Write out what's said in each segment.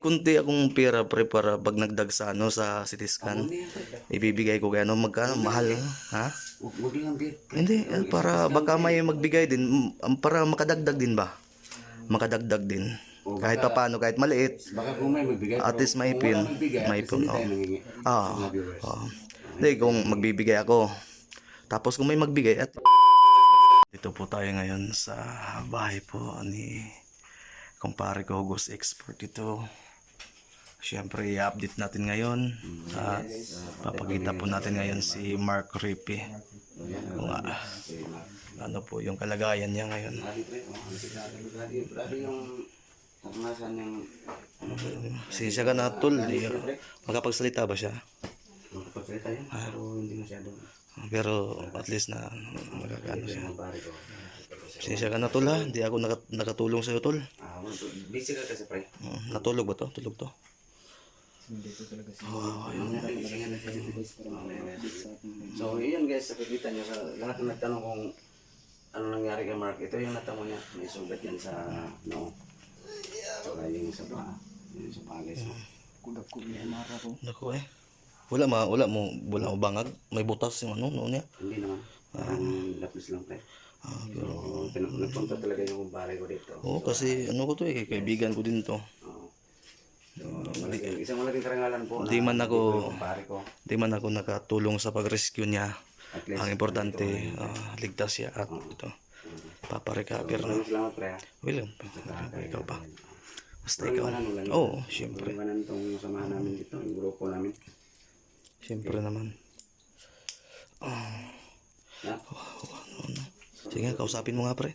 kunti akong pera pre para pag nagdag sa ano sa CT scan. Pre? Ibibigay ko kaya ano magkano mahal ha? Huwag lang, beer. Hindi, eh, para baka may magbigay din para makadagdag din ba? Makadagdag din. O Kahit paano, kahit maliit. Baka kung may magbigay. At least may pin. May pin, oh. Ah, ah. Hindi, kung magbibigay ako. Tapos kung may magbigay at dito po tayo ngayon sa bahay po ni kumpare ko Ghost Expert dito. Siyempre, i-update natin ngayon. At papakita po natin ngayon si Mark Rippey. Kung ah, ano po yung kalagayan niya ngayon. Sinsya ka na tol. Di, makapagsalita ba siya? Makapagsalita yun, pero hindi masyado. Pero at least na magkakano siya. Sinsya ka na tol ha. Hindi ako naka- nakatulong sa'yo tol. Ah, well, busy ka kasi, pre. Mm, Natulog ba to? Tulog to? So, yun guys, nakikita nyo sa lahat ng nagtanong kung ano nangyari kay Mark. Ito yung natamo niya. May sugat yan sa no. Saka yung sa paa. Yung sa paa guys. Naku eh. Wala ma, wala mo, wala mo bangag. May butas yung ano, no niya. Hindi naman. Parang lapis lang pre. Ah, Pero nagpunta talaga yung kumpare ko dito. Oo, kasi ano ko to eh, kaibigan ko din to. Oo. So, malaking, isang malaking karangalan po Di man ako- dito yung kumpare ko. Di man ako nakatulong sa pag-rescue niya. Ang importante, ah, ligtas siya at ito. Paparecover na. maraming salamat pre. William, ikaw pa. Basta ikaw. Oo, syempre. Iwanan tong samahan namin dito, yung grupo namin. Syempre naman. Na? Sige, kausapin mo nga pre.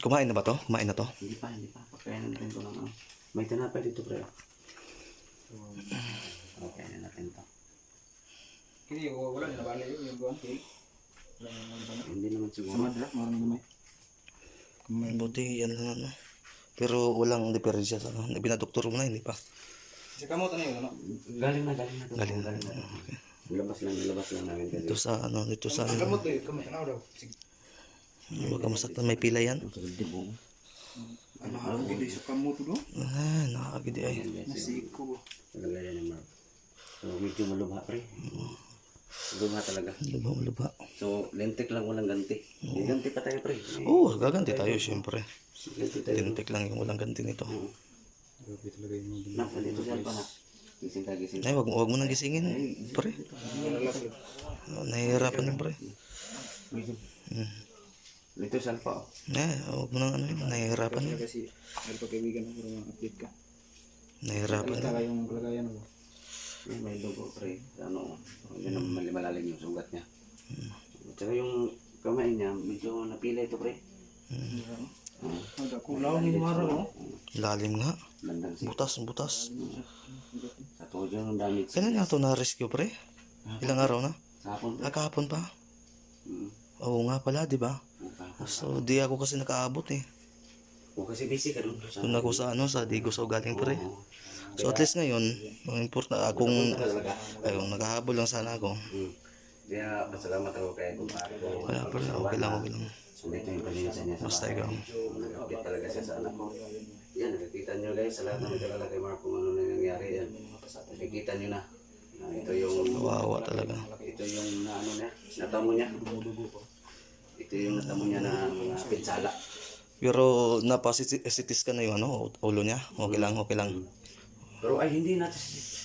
Kumain na ba to? Kumain na to? Hindi pa, hindi pa. Pagkain natin ko lang. May tinapay dito, pre. Okay na natin to. Hindi, wala na bali yung yung buwan. Okay. Hindi naman siguro. Buti yan lang ano. Pero walang diferensya sa ano. Binadoktor mo na, hindi pa. Si kamot ano yun, ano? Galing na, galing na. Galing na. Galing na. Nilabas lang, nilabas lang namin. Dito sa ano, dito sa ano. Kamot eh, kamot ano daw. Sige. Huwag ka masaktan, may pila yan. Ano ano gidi sa kamot do? Ah, nakakagidi ay. Nasiko. Talaga yan yung mark. So, medyo malubha, pre. Malubha talaga. Lubha, lubha. So, lentik lang walang ganti. May ganti pa tayo, pre. Oo, gaganti tayo tayo. Tintik lang yung walang ganti nito. Nak, nandito siya pa, nak. Gising ka, gising. Ay, wag, wag mo nang gisingin, pre. Oh, nahihirapan yung pre. Hmm. Dito siya pa, oh. Eh, wag mo nang ano yun, nahihirapan yun. Kasi may pagkaibigan ako mga update ka. Nahihirapan yun. Kita yung kalagayan mo. Yan, may dugo, pre. Ano, yun ang malalim yung sugat niya. At saka yung kamay niya, medyo napila ito, pre. Ang kulaw ni Mara oh. Lalim nga. Butas, butas. Sa tuhod yung damage. Kailan nga ito na-rescue, pre? Ilang araw na? Sa hapon, pre. Ah, kahapon pa. Mm. Oo nga pala, di ba? So, di ako kasi nakaabot eh. O, kasi busy ka dun. Sa, Doon ako sa ano, sa Digos o galing pre. Oo. So at least ngayon, ang important akong ayun, nakahabol lang sana ako. Mm. Kaya, pasalamat ako kay kumpare ko. Wala pa rin, okay lang, okay lang. Ito yung niya sa Basta bahay. ikaw. Nag-update talaga siya sa anak ko. Yan, nakikita nyo guys, sa lahat ng nagkalala kay Mark kung ano na nangyari yan. Nakikita nyo na. na ito yung Kawawa talaga. ito yung na ano niya, natamo niya. Ito yung natamo niya na mga pinsala. Pero napasitis ka na yung ano, ulo niya. Okay lang, okay lang. Pero ay hindi natin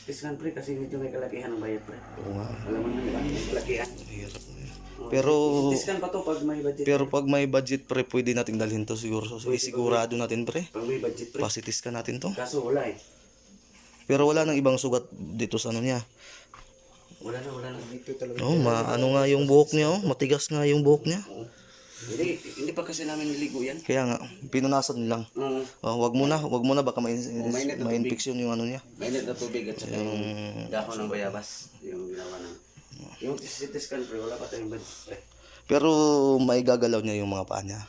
piskan pre kasi medyo may kalakihan ang bayad pre. Oo nga. Alam mo na di ba? May kalakihan. Hirap na yun. Pero Piskan pa to pag may budget. pero pag may budget pre, pwede nating dalhin to siguro. So, isigurado natin pre. Pag may budget pre. Pasitis ka natin to. Kaso wala eh. Pero wala nang ibang sugat dito sa ano niya. Wala na, wala na. Ito talaga. Oh, ma ano nga yung buhok niya oh, matigas nga yung buhok niya. Oo. Hindi, hindi pa kasi namin niligo yan. Kaya nga, pinunasan lang. Oo. Oh, wag muna, wag muna baka may mainit na may infection yung ano niya. Mainit na tubig at saka yung dahon ng bayabas. Yung ginawa ng... Yung CT scan pre, wala pa tayong pre. Pero may gagalaw niya yung mga paa niya.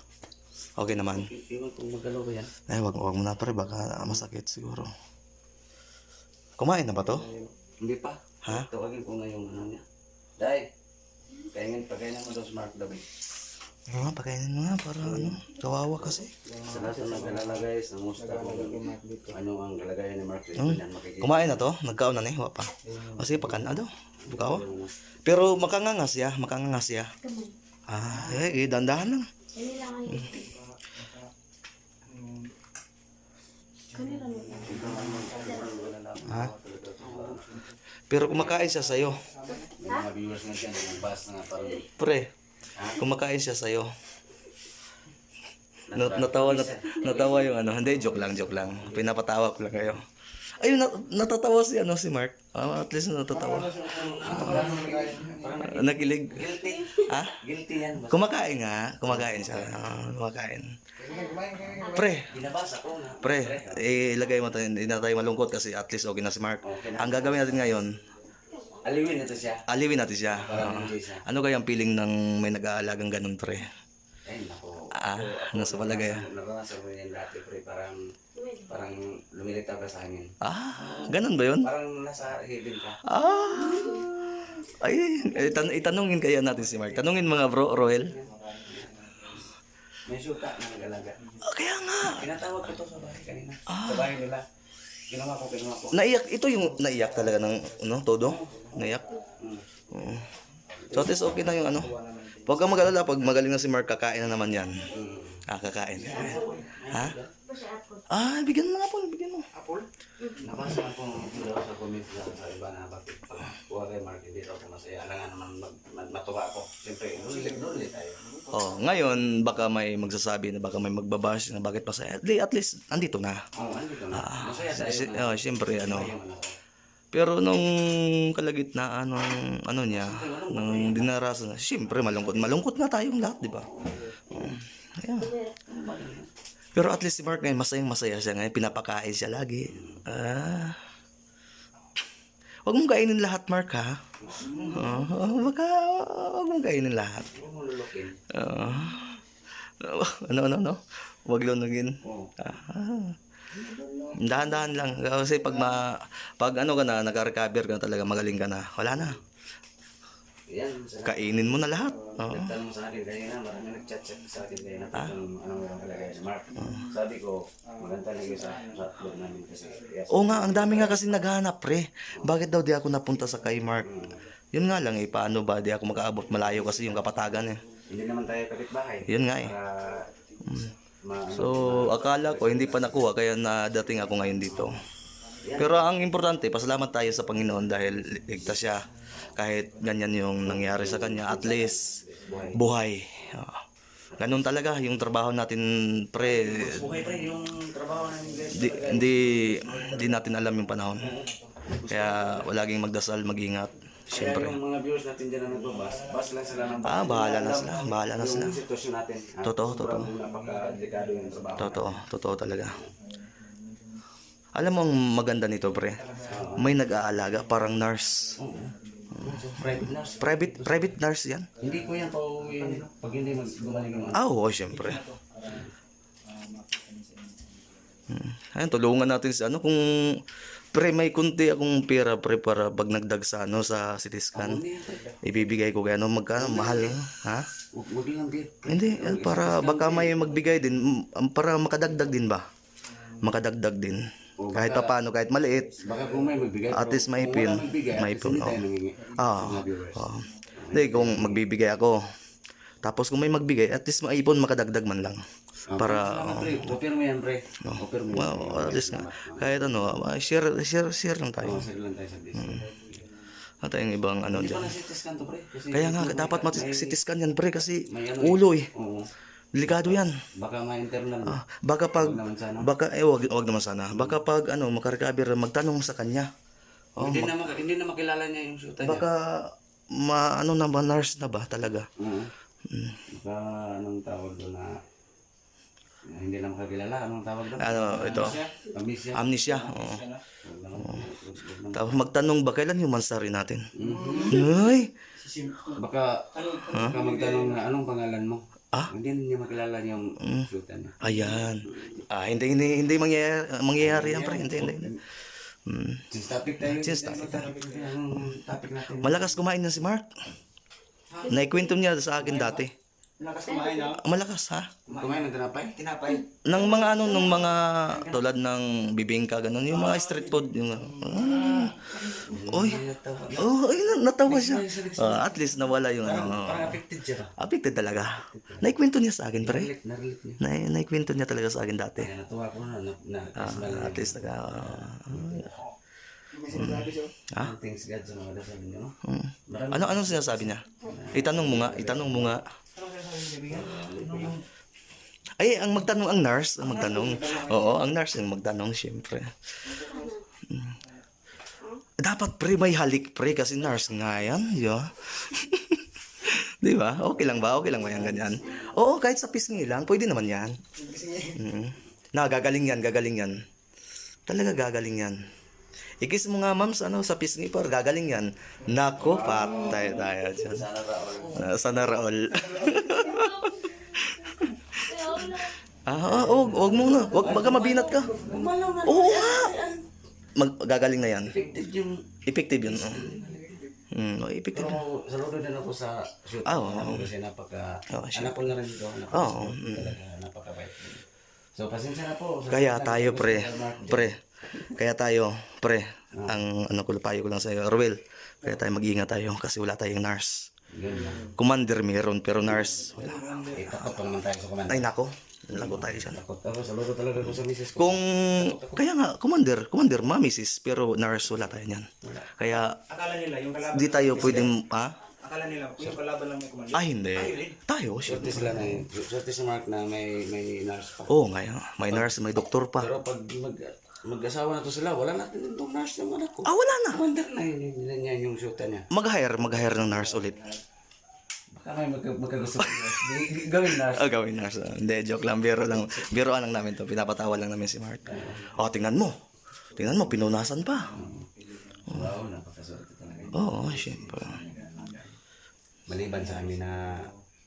Okay naman. Iwan kung magalaw ba yan. Ay, wag, wag muna pare, baka masakit siguro. Kumain na ba to? Hindi pa. Ha? Tawagin ko ngayong ano niya. Dai, kaingin pagkainan mo daw smart daw eh. Ah, pakainin mo nga para ano, kawawa kasi. Sa lahat ng nag-alala guys, namusta kung ano ang kalagayan ni Mark. Ito Hmm. yan makikita. Kumain na to, nagkaon na ni, wa pa. O sige, pakan na daw. Bukaw. Pero makangangas siya, makangangas siya. Ah, eh, eh dandahan lang. Ha? Pero kumakain siya sa'yo. May mga viewers nga dyan, nagbas na parang Pre, kumakain siya sa'yo. Nat natawa, nat natawa yung ano. Hindi, joke lang, joke lang. Pinapatawa ko lang kayo. Ayun, nat natatawa si ano si Mark. Ah, at least natatawa. Ah, nakilig. guilty. Ha? Guilty yan. Basta Kumakain nga. Kumakain siya. Ah, kumakain. Pre, binabasa ko na. pre, ilagay mo tayo. Hindi na tayo malungkot kasi at least okay na si Mark. Ang gagawin natin ngayon, Aliwin ito siya. aliwin natin siya. Ah. siya. ano kaya ang feeling ng may nag-aalagang ganun, pre? Ay, nako. Ah, nasa palagay. Naranasan ko yan dati, pre. Parang, parang lumilitaw ka sa hangin. Ah, ganun ba yun? Parang nasa heaven ka. Ah. Ay, eh, tan- itanungin kaya natin si Mark. Tanungin mga bro, Roel. May syuta na nag-alaga. Ah, kaya nga. Pinatawag ko to sa bahay kanina. Sa bahay nila. Ginawa ko, ginawa ko. Naiyak, ito yung naiyak talaga ng, ano, todo? Naiyak? Mm. Oo. So, at least okay na yung ano. Huwag kang mag-alala, pag magaling na si Mark, kakain na naman yan. Mm. Ah, kakain. Ha? Ah, bigyan mo nga po, bigyan mo. Nabasa ko dito sa comments sa, sa iba na bakit kuha kay Mark hindi daw ako masaya. Alangan naman mag, mag, matuwa ako. Siyempre, nulit, nulit tayo. Oh, ngayon, baka may magsasabi na baka may magbabash na bakit masaya. At least, at least andito na. Oo, oh, andito na. Masaya tayo. Si, oh, siyempre, ano. Pero nung kalagitnaan ng ano niya, nung dinarasan na, siyempre malungkot. Malungkot nga tayong lahat, di ba? Oo. Ayan. Pero at least si Mark ngayon, masayang masaya siya ngayon. Pinapakain siya lagi. Ah. Huwag mong kainin lahat, Mark, ha? Oo, baka, huwag mong kainin lahat. Oo. ano, ano, ano? Huwag lunogin. Oo. Ah. Dahan-dahan lang. Kasi pag ma, pag ano ka na, nagka-recover ka na talaga, magaling ka na. Wala na. Yan, sa Kainin mo na lahat. Oo. Nagtanong sa akin kanina, marami nag-chat-chat sa akin kanina kung anong meron kalagay si Mark. Sabi ko, maganda na sa sa upload namin kasi. Yes. Oo nga, ang dami nga kasi naghahanap, pre. Bakit daw di ako napunta sa kay Mark? Yun nga lang eh, paano ba di ako makaabot malayo kasi yung kapatagan eh. Hindi naman tayo kapitbahay. Yun nga eh. Para ma- So, akala ko hindi pa nakuha kaya nadating ako ngayon dito. Pero ang importante, pasalamat tayo sa Panginoon dahil ligtas siya. Kahit ganyan yung nangyari sa kanya, at least buhay. Ah. Ganun talaga yung trabaho natin, pre. Buhay yung trabaho namin guys. Di, hindi, hindi natin alam yung panahon. Kaya laging magdasal, mag-ingat. Kaya Siyempre. yung mga viewers natin dyan na nagbabas, bas lang sila ng Ah, bahala na sila. Bahala na sila. Yung sitwasyon natin. ah, Totoo, totoo. Napaka-delikado yung trabaho. Totoo, totoo talaga. Alam mo ang maganda nito, pre? May nag-aalaga, parang nurse. Private nurse. Private private nurse yan. Hindi ko yan pauwiin pag hindi mag gumaling yung Ah, oo, siyempre. Hmm. Ayun, tulungan natin si ano kung pre may kunti akong pera pre para pag nagdag sa ano sa CT scan. Ibibigay ko kaya ano magkano mahal ha? Huwag lang. Hindi, eh, para baka may magbigay din para makadagdag din ba? Makadagdag din. Kahit pa paano, kahit maliit. Baka kung may magbigay. At pero least may kung wala magbigay, at May least pin, hindi tayo oh. Ah, Mga viewers. oo. Hindi, kung magbibigay ako, tapos kung may magbigay, at least maipon, makadagdag man lang. Para, Salamat, pre. Offer mo yan, pre. Offer mo yan. well, at least nga, kahit ano, ah, share, share, share lang tayo. Oh, sige lang tayo sa business. At yung ibang ano Hindi dyan. pa na CT scan to, pre. Kasi Kaya nga, dapat mat-CT scan yan, pre, kasi may ano ulo eh. Oo. Delikado yan. Baka ma-internal. Ah, baka pag, Huwag naman sana. baka, eh, wag, wag naman sana. Baka pag, ano, makarecover, magtanong sa kanya. Oh, hindi, na hindi na makilala niya yung shoot niya. Baka, ma, ano na ba, nurse na ba talaga? Oo. Baka anong tawag doon na na hindi na makakilala. Anong tawag doon? Ano, ito, Amnesia. amnesia. Oo. Naman. Tapos magtanong ba, kailan yung mansari natin? Mhm. Ay! Baka, baka magtanong na anong pangalan mo? Ah? Hindi niya makilala yung shoot niya. Ayan. Ah, hindi, hindi, hindi mangyayari, mangyayari yan, pre. Hindi, hindi. hindi. Hmm. Since topic tayo. Since topic. Ang topic natin. Malakas kumain na si Mark. Naikwento niya sa akin dati. Lakas kumain na. Malakas ha? Kumain ng tinapay? Tinapay. Ng mga ano, ng mga tulad ng bibingka, ganun. Yung mga street food. Yung, ah, uy. Oh, ay, na- natawa siya. Ah, at least nawala yung ano. Parang affected siya. Affected talaga. Naikwento niya sa akin, pre. Narilit, niya. Na, naikwento niya talaga sa akin dati. Natuwa ko na, na, na, Ah, at least. May sinasabi siya. ah, Thanks God sa mga dasal niyo, mm. Ano anong sinasabi niya? Itanong mo nga, itanong mo nga. Ay, ang magtanong ang nurse, ang magtanong. Oo, ang nurse ang magtanong, syempre. Mm. Dapat pre may halik pre kasi nurse nga yan, yo. Di ba? Okay lang ba? Okay lang ba yan ganyan? Oo, kahit sa pisngi lang, pwede naman yan. Mm. Na, gagaling yan, gagaling yan. Talaga gagaling yan. Ikis mo nga, ma'am, sa, ano, sa pisngi par, gagaling yan. Nako, patay tayo dyan. Ah, Sana Raol. ah, oh, wag mo na. Wag, baka mabinat ka. Oo nga. Mag, gagaling na yan. affected yung... Effective yun. Oh. Hmm, oh, effective. Pero saludo din ako sa shoot. Ah, oo. Ano, kasi napaka... Oo, sure. anak ko na rin ito. Anak ko Oo, talaga napakabait. So, pasensya na po. Kaya tayo, pre. Pre. Kaya tayo, pre. Ang ano ko payo ko lang sa iyo, Ruel. Kaya tayo mag-ingat tayo kasi wala tayong nurse. Yun. Commander meron pero nurse wala. Eh, takot pa naman tayo sa komanda. Ay nako, lago tayo dyan. Takot ako. Saludo talaga ko sa misis ko. Kung, kaya nga, commander, commander, mami sis, pero nurse wala tayo niyan. Kaya, Akala nila yung kalaban. di tayo pwedeng, ha? Akala nila yung kalaban lang may kumanda. Ah, hindi. Tayo, siya. Swerte sila na eh. Swerte si Mark na may, may nurse pa. Oo, nga yan. May nurse, may doktor pa. Pero pag mag, mag-asawa na to sila, wala natin itong nurse ng anak ko. Ah, wala na. Commander na yun, yun, yun, yun yung shoota niya. Mag-hire, mag-hire ng nurse ulit. Baka may magka, magkagusto ko. Di- Gawin nurse. Ah, gawin nurse. Ah, Hindi, joke lang. Biro lang. Biro lang namin to. Pinapatawa lang namin si Mark. Oh, tingnan mo. Tingnan mo, pinunasan pa. Wow, napakaswerte talaga. Oo, oh, syempre. Maliban sa amin na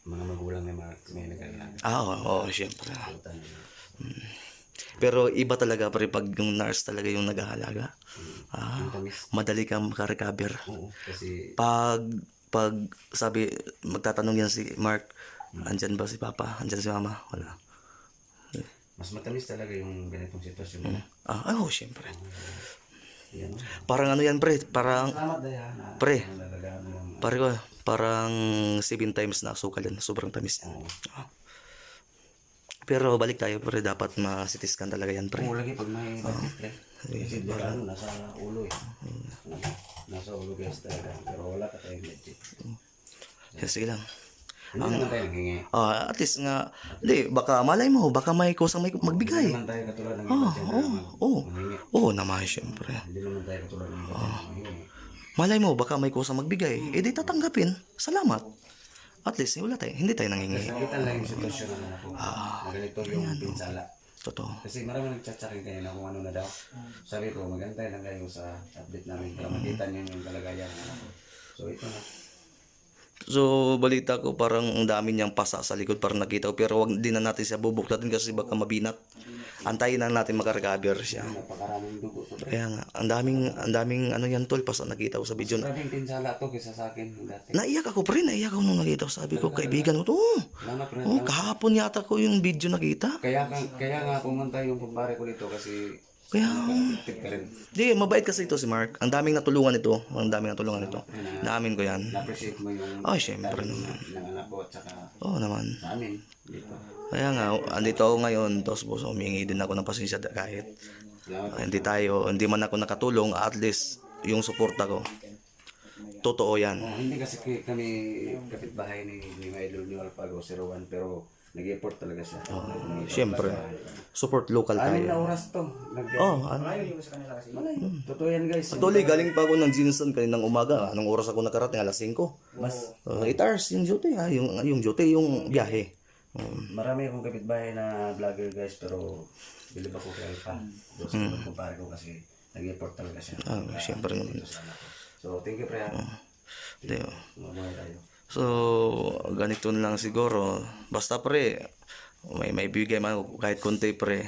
mga magulang ni Mark, may nag-alaga. Ah, oo, oh, syempre. Shoota niya. Pero iba talaga pre pag yung nurse talaga yung naghahalaga. Ah, madali kang makarecover. Oo, kasi Pag pag sabi magtatanong yan si Mark, andyan ba si Papa? Andyan si Mama? Wala. mas matamis talaga yung ganitong sitwasyon. Ah, oh, syempre. Yan. Parang ano yan pre, parang Salamat daya na Pre. mo lang. pare ko, parang seven times na sukal yan. Sobrang tamis yan. Oo. Pero balik tayo pre, dapat ma-CT talaga yan pre. Oo, lagi pag may bakit, pre. Kasi ano, nasa ulo eh. Nasa ulo guys talaga. Pero wala ka tayong legit. Sige lang. Hindi naman tayo naghingi. Ah, at least nga, di, baka malay mo, baka may kusang may Hindi magbigay. naman tayo katulad ng Oo, iba dyan na oo, mag- oo. manghingi. Oo naman, syempre. Hindi naman tayo katulad ng manghingi. Malay mo, baka may kusang magbigay. Eh di tatanggapin. Salamat. At least, wala tayo. Hindi tayo nangingi. Nakita lang yung sitwasyon ng anak ko. Na ganito yung pinsala. Totoo. Kasi marami nagchatsakin kayo na kung ano na daw. Sabi ko, magantay lang kayo sa update namin para makita niyo yung kalagayan ng anak ko. So ito na. So, balita ko parang ang dami niyang pasa sa likod para nakita ko. Pero wag din na natin siya bubuklatin kasi baka mabinat. Antayin na natin makarecover siya. Napakaraming dugo to. pre. Kaya nga, ang daming, ang daming ano yan tol, pasa nakita ko sa video. Maraming pinsala to kaysa sa akin dati. Naiyak ako pre, naiyak ako nung nakita ko. Sabi ko, kaibigan ko to. Oh, pre. oh kahapon yata ko yung video nakita. Kaya, ka- kaya nga pumunta yung kumpare ko dito kasi Kaya, tip ka rin. di, mabait kasi ito si Mark. Ang daming natulungan ito. Ang daming natulungan ito. Naamin ko yan. Na-appreciate mo yung Oh, syempre naman. ng anak ko at saka Oo naman. sa amin. Dito. Kaya nga, andito ako ngayon, tapos boss, humingi din ako ng pasensya kahit ah, hindi tayo, hindi man ako nakatulong, at least yung suporta ko. Totoo yan. Oh, hindi kasi kami kapitbahay ni, ni Idol ni Alpago 01 pero nag-effort talaga siya. Oh, Siyempre, support local Anim na tayo. oras to. Nag Oh, ano? Malayo yung sa kanila kasi. Malay. Totoo yan guys. Actually, galing pa ako ng Jinsan kaninang umaga. Anong oras ako nakarating? Alas 5. Mas Uh, 8 hours yung duty ha. Yung, yung duty, yung biyahe. Um, marami akong kapitbahay na vlogger guys pero bilib ako kay Alpa. Doon sa mm. kumpare ko kasi nag-effort talaga siya. ah, siyempre anak ko. So thank you pre. Di, Mabuhay tayo. So, ganito na lang siguro. Basta pre, may may bigay man kahit konti pre.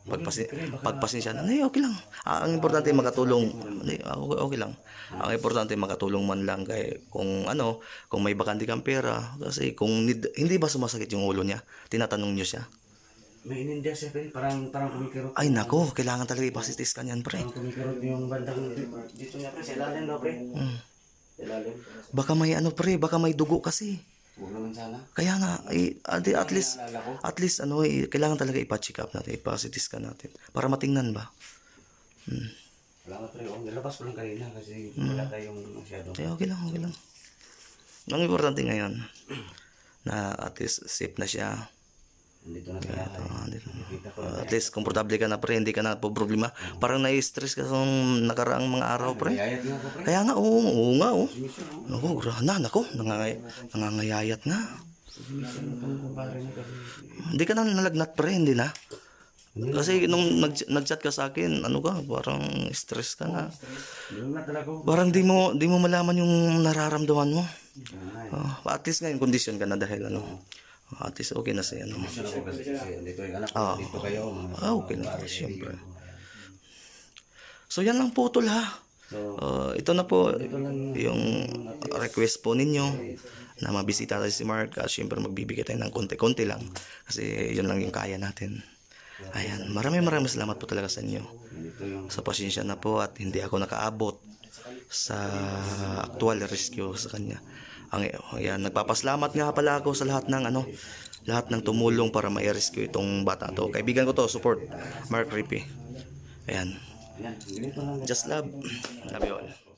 Pagpasi pagpasensya na, eh, okay lang. Ah, ang importante makatulong. Ah, okay, okay lang. Ang importante makatulong man lang kay kung ano, kung may bakante kang pera kasi kung need- hindi ba sumasakit yung ulo niya, tinatanong niyo siya. May inindiya siya, pre. Parang, parang kumikirot. Ay nako, kailangan talaga ipasitis ka niyan, pre. Parang kumikirot yung bandang dito niya, pre. Sa ilalim daw, pre. Mm. Ilalim. Baka may ano, pre, baka may dugo kasi. Naman sana. Kaya nga, eh, adi- at least, at least ano, eh, kailangan talaga ipa-check up natin, ipasitis ka natin. Para matingnan ba? Wala nga, pre. Oh, nilabas ko lang kanina kasi wala tayong masyado. Eh, okay lang, okay lang. Ang importante ngayon, na at least safe na siya. Nandito na kaya. Ah, di- Nakita ko. at least komportable ka na pre, hindi ka na po problema. Parang na-stress ka sa nakaraang mga araw pre. Kaya nga, oo, oo nga, oo. Mission, oh. Naku, gra- na, nako, nangangay, nangangayayat na. Hindi ka na nalagnat pre, hindi na. Kasi nung nag, nag-chat ka sa akin, ano ka, parang stress ka na. Parang di mo, di mo malaman yung nararamdaman mo. Oh, at least ngayon, condition ka na dahil ano. At least okay na siya, ano. kasi kasi dito yung anak ko. Ah. Dito kayo. Mga Ah, okay na, kumpare, siyempre. So yan lang po tol ha. So, Uh, ito na po yung request po ninyo na mabisita tayo si Mark at syempre magbibigay tayo ng konti-konti lang kasi yun lang yung kaya natin. Ayan, maraming maraming salamat po talaga sa inyo. Sa pasensya na po at hindi ako nakaabot sa actual rescue sa kanya. Ang ayan, nagpapasalamat nga pala ako sa lahat ng ano, lahat ng tumulong para ma-rescue itong bata to. Kaibigan ko to, support Mark Rippy. Ayan. Just love. Love you all.